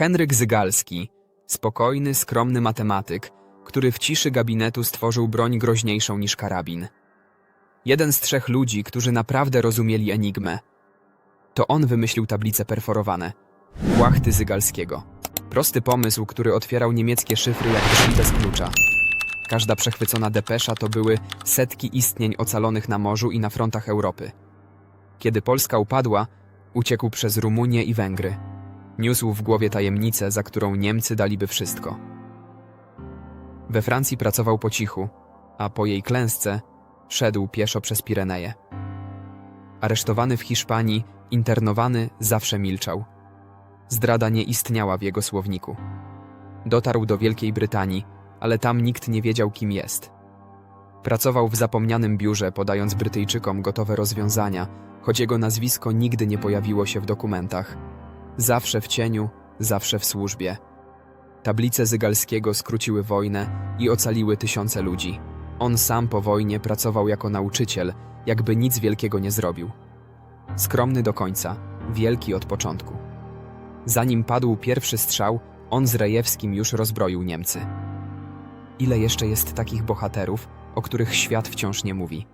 Henryk Zygalski, spokojny, skromny matematyk, który w ciszy gabinetu stworzył broń groźniejszą niż karabin. Jeden z trzech ludzi, którzy naprawdę rozumieli enigmę. To on wymyślił tablice perforowane. Płachty Zygalskiego. Prosty pomysł, który otwierał niemieckie szyfry jak drzwi bez klucza. Każda przechwycona depesza to były setki istnień ocalonych na morzu i na frontach Europy. Kiedy Polska upadła, uciekł przez Rumunię i Węgry. Niósł w głowie tajemnicę, za którą Niemcy daliby wszystko. We Francji pracował po cichu, a po jej klęsce szedł pieszo przez Pireneje. Aresztowany w Hiszpanii, internowany, zawsze milczał. Zdrada nie istniała w jego słowniku. Dotarł do Wielkiej Brytanii, ale tam nikt nie wiedział, kim jest. Pracował w zapomnianym biurze, podając Brytyjczykom gotowe rozwiązania, choć jego nazwisko nigdy nie pojawiło się w dokumentach. Zawsze w cieniu, zawsze w służbie. Tablice Zygalskiego skróciły wojnę i ocaliły tysiące ludzi. On sam po wojnie pracował jako nauczyciel, jakby nic wielkiego nie zrobił. Skromny do końca, wielki od początku. Zanim padł pierwszy strzał, on z Rejewskim już rozbroił Niemcy. Ile jeszcze jest takich bohaterów, o których świat wciąż nie mówi?